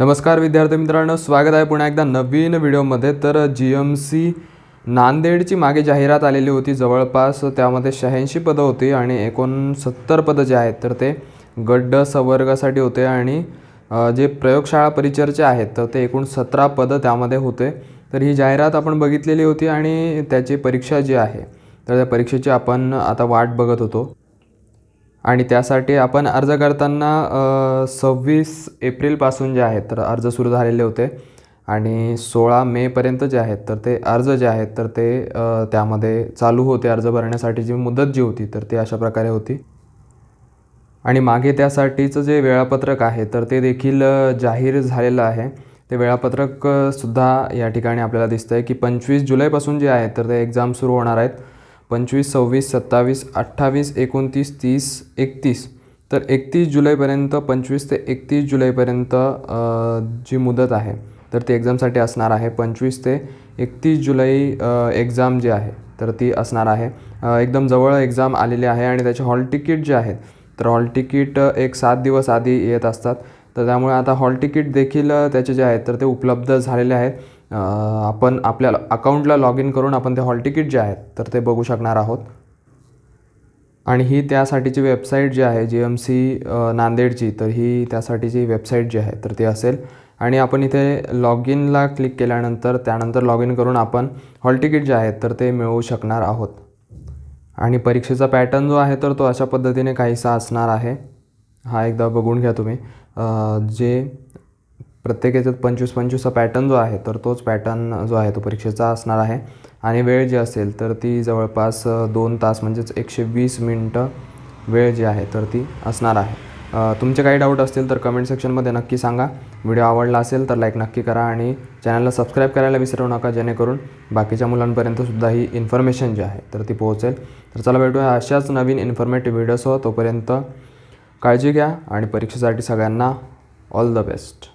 नमस्कार विद्यार्थी मित्रांनो स्वागत आहे पुन्हा एकदा नवीन व्हिडिओमध्ये. तर जी एम सी नांदेडची मागे जाहिरात आलेली होती जवळपास त्यामध्ये शहाऐंशी पदं होती आणि एकोणसत्तर पदं जे आहेत तर ते गड्ड संवर्गासाठी होते आणि जे प्रयोगशाळा परिचर्चे आहेत तर ते एकूण सतरा पदं त्यामध्ये होते. तर ही जाहिरात आपण बघितलेली होती आणि त्याची परीक्षा जी आहे तर त्या परीक्षेची आपण आता वाट बघत होतो. आणि त्यासाठी आपण अर्ज करताना सव्वीस एप्रिलपासून जे आहेत तर अर्ज सुरू झालेले होते. आणि सोळा मेपर्यंत जे आहेत तर ते अर्ज जे आहेत तर ते त्यामध्ये चालू होते. अर्ज भरण्यासाठी जी मुदत जी होती तर ती अशा प्रकारे होती. आणि मागे त्यासाठीचं जे वेळापत्रक आहे तर ते देखील जाहीर झालेलं आहे. ते वेळापत्रकसुद्धा या ठिकाणी आपल्याला दिसतं आहे की पंचवीस जुलैपासून जे आहे तर ते एक्झाम सुरू होणार आहेत. पंचवीस सव्वीस सत्तावीस अठ्ठावीस एकोणतीस तीस एकतीस. तर एकतीस जुलैपर्यंत पंचवीस ते एकतीस जुलैपर्यंत जी मुदत आहे तर ती एक्झामसाठी असणार आहे पंचवीस ते एकतीस जुलै एक्झाम जी आहे तर ती असणार आहे. एकदम जवळ एक्झाम आलेली आहे आणि त्याचे हॉल तिकीट जे आहेत तर हॉल तिकीट एक सात दिवस आधी येत असतात. तर त्यामुळे आता हॉल तिकीट देखील त्याचे जे आहेत तर ते उपलब्ध झालेले आहेत. आपण आपल्या अकाउंटला लॉग इन करून आपण ते हॉल तिकीट जे आहेत तर ते बघू शकणार आहोत. आणि ही त्यासाठीची वेबसाईट जी आहे जी एम सी नांदेडची तर ही त्यासाठीची वेबसाईट जी आहे तर ती असेल. आणि आपण इथे लॉग इनला क्लिक केल्यानंतर त्यानंतर लॉग इन करून आपण हॉल तिकीट जे आहेत तर ते मिळवू शकणार आहोत. आणि परीक्षेचा पॅटर्न जो आहे तर तो अशा पद्धतीने काहीसा असणार आहे. हा एकदा बघून घ्या तुम्ही. जे प्रत्येक याच्यात पंचवीस पंचवीसचा पॅटर्न जो आहे तर तोच पॅटर्न जो आहे तो परीक्षेचा असणार आहे. आणि वेळ जी असेल तर ती जवळपास दोन तास म्हणजेच एकशे वीस मिनटं वेळ जी आहे तर ती असणार आहे. तुमचे काही डाऊट असतील तर कमेंट सेक्शनमध्ये नक्की सांगा. व्हिडिओ आवडला असेल तर लाईक नक्की करा आणि चॅनलला सबस्क्राईब करायला विसरू नका जेणेकरून बाकीच्या मुलांपर्यंत सुद्धा ही इन्फॉर्मेशन जी आहे तर ती पोहोचेल. तर चला भेटूया अशाच नवीन इन्फॉर्मेटिव्ह व्हिडिओसह तोपर्यंत काळजी घ्या आणि परीक्षेसाठी सगळ्यांना ऑल द बेस्ट